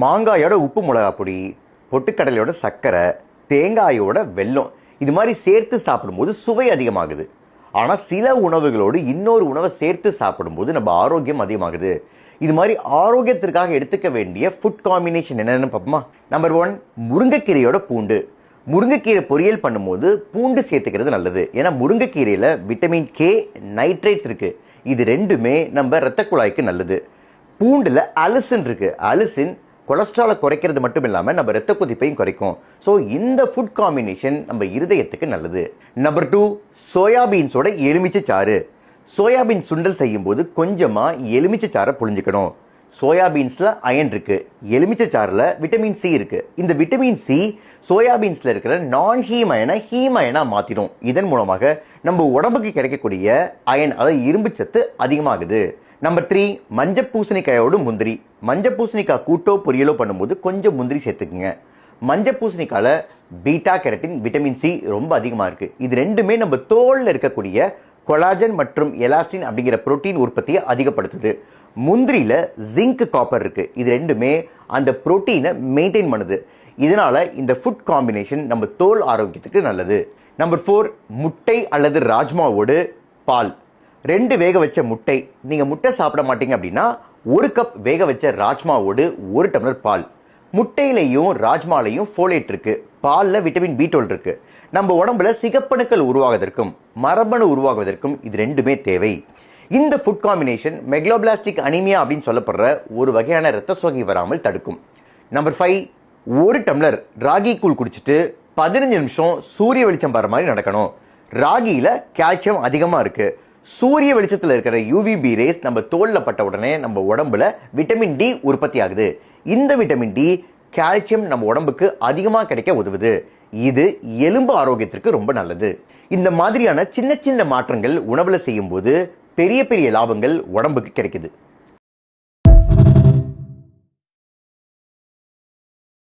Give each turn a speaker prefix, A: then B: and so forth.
A: மாங்காயோட உப்பு மிளகா பொடி பொட்டுக்கடலையோட சர்க்கரை தேங்காயோட வெல்லம் இது மாதிரி சேர்த்து சாப்பிடும்போது சுவை அதிகமாகுது. ஆனால் சில உணவுகளோடு இன்னொரு உணவை சேர்த்து சாப்பிடும்போது நம்ம ஆரோக்கியம் அதிகமாகுது. இது மாதிரி ஆரோக்கியத்திற்காக எடுத்துக்க வேண்டிய ஃபுட் காம்பினேஷன் என்னென்னு பார்ப்போமா? நம்பர் ஒன் முருங்கைக்கீரையோட பூண்டு. முருங்கைக்கீரை பொரியல் பண்ணும்போது பூண்டு சேர்த்துக்கிறது நல்லது. ஏன்னா முருங்கைக்கீரையில் விட்டமின் கே நைட்ரேட்ஸ் இருக்குது இது ரெண்டுமே நம்ம இரத்த குழாய்க்கு நல்லது. பூண்டில் அலிசின் இருக்குது அலசின் கொலஸ்ட்ராலை குறைக்கிறது மட்டும் இல்லாமல் நம்ம ரத்த கொதிப்பையும் குறைக்கும். ஸோ இந்த ஃபுட் காம்பினேஷன் நம்ம இருதயத்துக்கு நல்லது. நம்பர் டூ சோயாபீன்ஸோட எலுமிச்சை சாறு. சோயாபீன் சுண்டல் செய்யும்போது கொஞ்சமாக எலுமிச்சை சாறை புழிஞ்சுக்கணும். சோயாபீன்ஸில் அயன் இருக்குது எலுமிச்சை சாறில் விட்டமின் சி இருக்குது இந்த விட்டமின் சி சோயாபீன்ஸில் இருக்கிற நான் ஹீமயனை ஹீமயனாக மாற்றிடும் இதன் மூலமாக நம்ம உடம்புக்கு கிடைக்கக்கூடிய அயன் அதாவது இரும்பு சத்து அதிகமாகுது. நம்பர் த்ரீ மஞ்சள் பூசணிக்காயோட முந்திரி. மஞ்சள் பூசணிக்காய் கூட்டோ பொரியலோ பண்ணும்போது கொஞ்சம் முந்திரி சேர்த்துக்குங்க. மஞ்சள் பூசணிக்காயில் பீட்டா கெரட்டின் விட்டமின் சி ரொம்ப அதிகமாக இருக்குது இது ரெண்டுமே நம்ம தோலில் இருக்கக்கூடிய கொலாஜன் மற்றும் எலாஸ்டின் அப்படிங்கிற புரோட்டீன் உற்பத்தியை அதிகப்படுத்துது. முந்திரியில் ஜிங்க் காப்பர் இருக்குது இது ரெண்டுமே அந்த புரோட்டீனை மெயின்டைன் பண்ணுது. இதனால் இந்த ஃபுட் காம்பினேஷன் நம்ம தோல் ஆரோக்கியத்துக்கு நல்லது. நம்பர் ஃபோர் முட்டை அல்லது ராஜ்மாவோடு பால். ரெண்டு வேக வச்ச முட்டை. நீங்கள் முட்டை சாப்பிட மாட்டீங்க அப்படின்னா ஒரு கப் வேக வச்ச ராஜ்மாவோடு ஒரு டம்ளர் பால். முட்டையிலையும் ராஜ்மாலையும் ஃபோலேட் இருக்கு. பாலில் விட்டமின் பி டுவெல் இருக்கு. நம்ம உடம்புல சிகப்பணுக்கள் உருவாவதற்கும் மரபணு உருவாகுவதற்கும் இது ரெண்டுமே தேவை. இந்த ஃபுட் காம்பினேஷன் மெக்லோபிளாஸ்டிக் அனிமியா அப்படின்னு சொல்லப்படுற ஒரு வகையான ரத்த சோகை வராமல் தடுக்கும். நம்பர் ஃபைவ் ஒரு டம்ளர் ராகி கூழ் குடிச்சிட்டு பதினஞ்சு நிமிஷம் சூரிய வெளிச்சம் வர மாதிரி நடக்கணும். ராகியில் கால்சியம் அதிகமாக இருக்குது சூரிய வெளிச்சத்தில் இருக்கிற யூவிபி ரேஸ் நம்ம தோலில் பட்ட உடனே நம்ம உடம்புல விட்டமின் டி உற்பத்தி ஆகுது. இந்த விட்டமின் டி கால்சியம் நம்ம உடம்புக்கு அதிகமாக கிடைக்க உதவுது. இது எலும்பு ஆரோக்கியத்திற்கு ரொம்ப நல்லது. இந்த மாதிரியான சின்ன சின்ன மாற்றங்கள் உணவில் செய்யும்போது பெரிய பெரிய லாபங்கள் உடம்புக்கு கிடைக்குது.